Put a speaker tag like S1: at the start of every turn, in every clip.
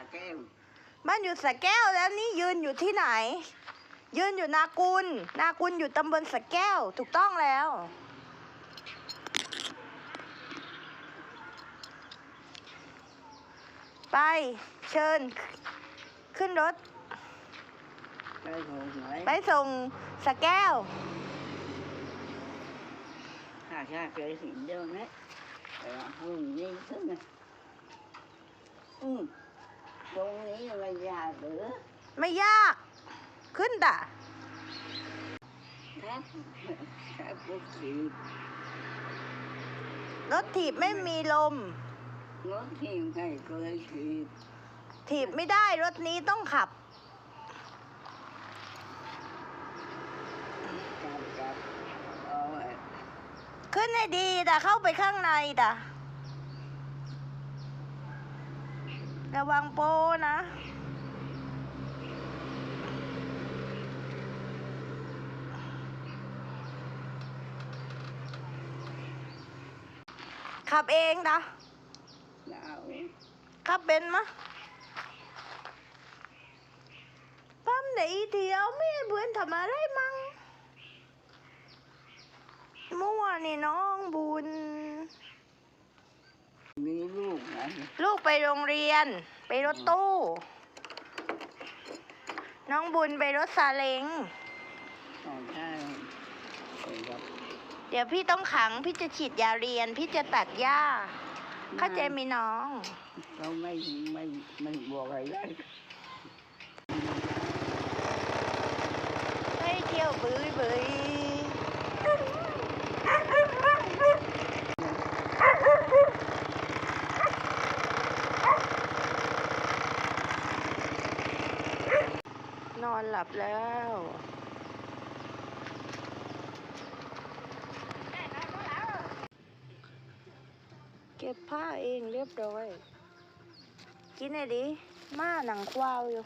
S1: าแก้ว
S2: บ้านอยู่สระแก้วแล้วนี่ยืนอยู่ที่ไหน ยืนอยู่นากุล นากุลอยู่ตำบลสระแก้ว ถูกต้องแล้ว ไป เชิญ ขึ้นรถ
S1: ไปของไหน
S2: ไปส่งสระแก้ว
S1: ข้าข้าเคยเห็นเดียวนะแต่ว่าห้องนี้ขึ้นนะอืม ตรงนี้มันยากหรือ
S2: ไม่ยาก ขึ้นด่ะ
S1: ครับครับพวกขี่
S2: รถถีบไม่มีลม
S1: รถที่ใครเคยขี่
S2: ถีบไม่ได้รถนี้ต้องขับ
S1: จับจับเอาไว้
S2: ขึ้นให้ดีแต่เข้าไปข้างในด่ะ ระวังโป้นะ ขับเองนะ
S1: เอา
S2: ขับเป็นมะปั๊มไหนเดียวไม่เพื่อทำอะไรมั่งมั่วนี่น้องบุญ
S1: มีลูกนะ
S2: ลูกไปโรงเรียน ไปรถตู้ น้องบุญไปรถซาเล้ง
S1: สองข้างไปกับ
S2: เดี๋ยวพี่ต้องขังพี่จะฉีดยาเรียน พี่จะตัดหญ้า เข้าใจไหมีน้อง
S1: เขาไม่ไม่ไม่บอกอะไรได้
S2: ไปเที่ยวบื้อบื้อ นอนหลับแล้วเก็บผ้าเองเรียบร้อย กินไอ้ดิมาหนังควาวอยู่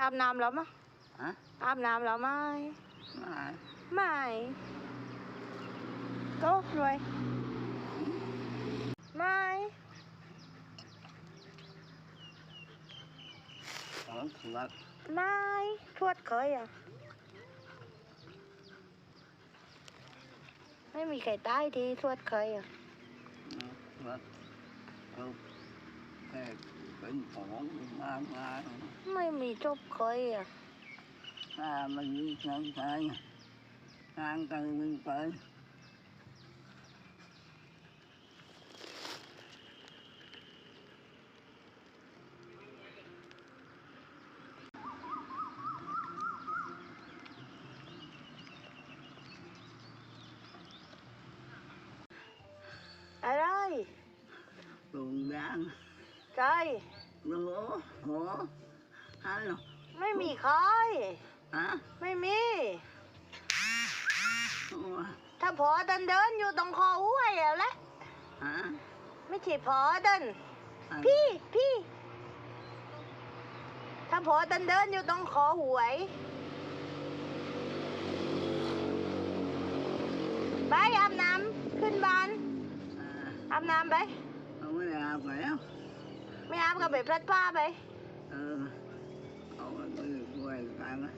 S2: อาบน้ำแล้วมั้ย
S1: ฮะ
S2: อาบน้ำแล้วไหม
S1: มา
S2: ไม่ ก็รวย ไม่
S1: สองขวด
S2: ไม่ทวดเคยอะ ไม่มีใครตายทีทวดเคยอะ
S1: ขวด เขาแค่เป็นของมามา
S2: ไม่มีจบเคยอะ
S1: ถ้ามันมีเงินใช้ทางกันมันไป
S2: อะไร
S1: ลุงดัง
S2: ใจ
S1: โหโหฮัลโหล
S2: ไม่มีใคร
S1: ฮะ
S2: ไม่มี
S1: โอ้
S2: ถ้าพอเดินเดินอยู่ตรงคอห้วยแล้วแหละ
S1: ฮะ
S2: ไม่ใช่พอเดินพี่พี่ ถ้าพอเดินเดินอยู่ตรงคอหวยไปอาบน้ำขึ้นบ้าน
S1: อ่า
S2: อาบน้ำไป
S1: เอาไม่ได้อาบแล้ว
S2: ไม่อาบก็ไปพลัดผ้าไป
S1: เออเอาไปด้วยกันนะ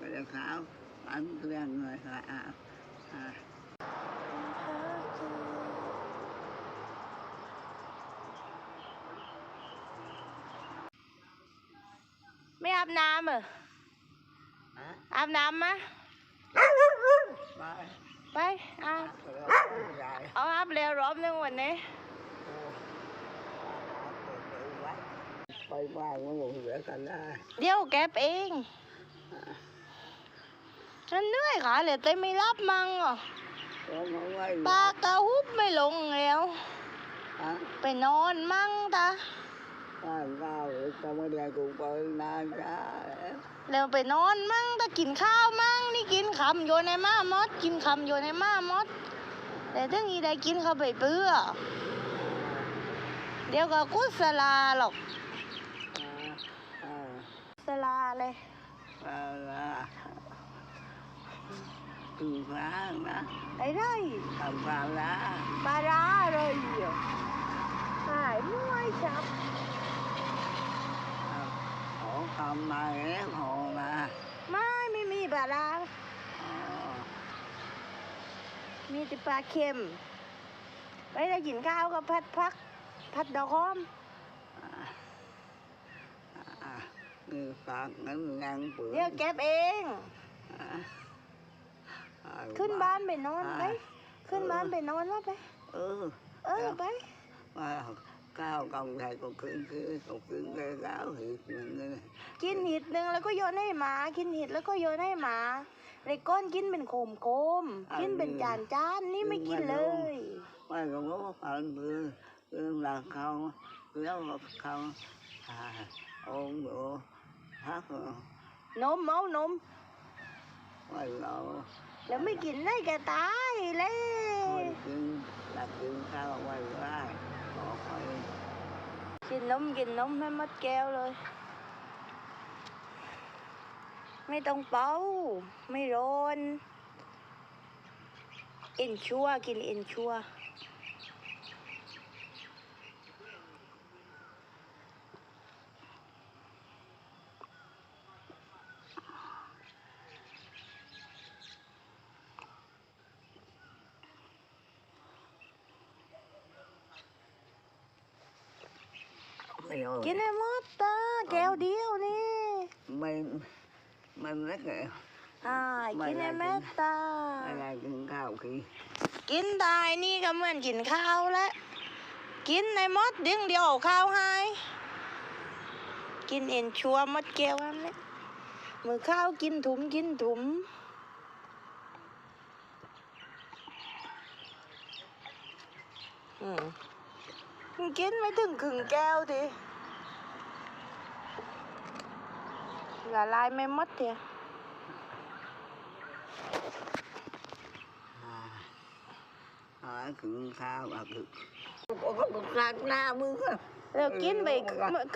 S2: ไม่เอาหาตกปักฟรีเอาไว้อันแหละ
S1: โอ้ยได้นะ
S2: ไปอาบน้ำนอนวะ
S1: อาการงอนกายผมก็อาบไปเลยไปเลยขาวอันเรื่องเลยค่ะอาบอ่า
S2: ไม่อาบน้ำเหรอ
S1: ฮะ
S2: อาบน้ำมะ
S1: ไป
S2: ไปอาบ
S1: ไปแล้วไม่ได้
S2: เอาอาบเร็วรอบนึงวันนี้
S1: โอ้อาบไปเลยไว้ไปบ้านก็หมดเหลือกันได้
S2: เดี๋ยวแกบเอง ฉันเหนื่อยขาเหลยแต่ไม่รับมังอะ
S1: แล้วมันไว้
S2: ปลากระหุบไม่ลงแล้ว
S1: ฮะ
S2: ไปนอนมั่งตา
S1: บ้านเราจะไม่ได้กูไปนานจ้า
S2: แล้วไปนอนมั่งตากินข้าวมั่งนี่กินคำโยนในม้ามด กินคำโยนในม้ามด แต่ถึงอีได้กินเข้าไปเปื้อ เดี๋ยวก็กุศลาหรอก
S1: อ่า
S2: กุศลาเลย
S1: อ่าอ่าตื่นฟ้านะ
S2: ไอ้ไร
S1: ทำฟ้าละ
S2: ปลาร้าเลยอะหายมวยจับ
S1: ขอคำมาแล้วขอมา
S2: ไม่ไม่มีปลาร้า
S1: อ๋อ
S2: มีแต่ปลาเค็ม ไปได้กินข้าวก็พัดพัก พัดดอกหอม
S1: อ่าอ่านี่ฝากเงินยังเปลือ
S2: เดี๋ยวเก็บเอง
S1: อ่าอ่
S2: ขึ้นบ้านไปนอนไปขึ้นบ้านไปนอนว่าไป
S1: เออ
S2: เออไป
S1: ว่าก้าวกองไทยก็ขึ้นคือก็ขึ้นเลยก้าวหิดหนึ่งเลย
S2: กินหิดหนึ่งแล้วก็โยนให้หมา กินหิดแล้วก็โยนให้หมาเลยก้อนกินเป็นโคมโคมๆกินเป็นจานจานๆนี่ไม่กินเลย
S1: ว่าก็รู้ฝันเบื่อเรื่องหลักเขาแล้วเขาหาองค์ดูพัก
S2: นมเมานม
S1: ว่าเรา
S2: แล้วไม่กินได้แกตายเลย
S1: ไม่กินหลักกินข้าวไว้ได้ขอไป
S2: กินนมกินนมให้หมดแก้วเลย ไม่ต้องเป่าไม่ร้อน เอ็นชัวกินเอ็นชัว
S1: ไม่เอา
S2: กินให้หมดตาแก้วเดียวนี่
S1: ไม่มันเล็กเลย
S2: อ่า
S1: ไม่
S2: กินให้
S1: ได้
S2: แม่
S1: กิน
S2: ตา
S1: อะไรกินข้าวขี้
S2: กินได้นี่ก็เหมือนกินข้าวแล้วกินในมดเดียวเดียวเอาข้าวให้กินเอ็นชัวหมดแก้วอันนี้มือข้าวกินถุมกินถุมอืมมึงกินไม่ถึงครึ่งแก้วทีละลายไม่หมดะแล้วกินไป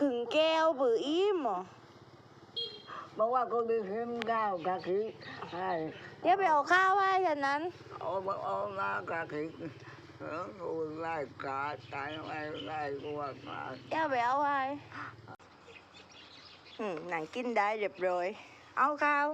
S2: ครึ่งแก้วบืออิ่มเหรอ
S1: บอกว่ากู đi kiếm cao cả khí hai
S2: เดี๋ยวไปเอาข้าวให้ฉันนั้น
S1: ôm ôm nó cả khí nó tôi lại cả tại lại lại qua cả
S2: เดี๋ยวไปเอาใหนังกินได้เรียบร้อย เอาข้าว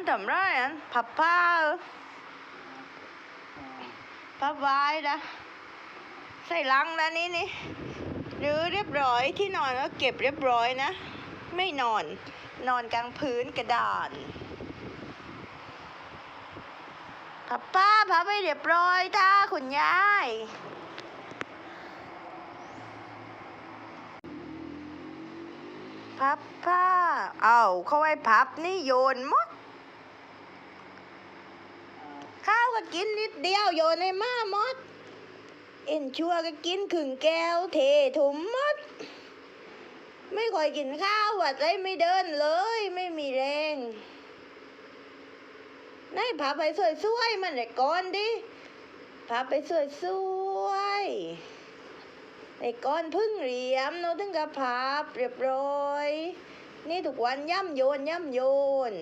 S2: ันทำไรอันพับผ้าพับไว้นะใส่ลังนะนี่นี่หรือเรียบร้อยที่นอนก็เก็บเรียบร้อยนะ ไม่นอน นอนกลางพื้นกระดานพับป้าพับไปเรียบร้อยท่าคุณยายพับผ้า เอาเข้าไว้พับนี่โยนมด ข้าว ก็กินนิดเดียวโยนในหม้าหมด เอ็นชัวก็กินครึ่งแก้วเทถุมมด ไม่ค่อยกินข้าวอะใจไม่เดินเลย ไม่มีแรงนายพาไปสวยๆมันเลยก่อนดิพาไปสวยๆไอ้ก้อนพึ่งเหลี่ยมโนถึงกับพับเรียบร้อย นี่ทุกวันย่ำโยนย่ำโยน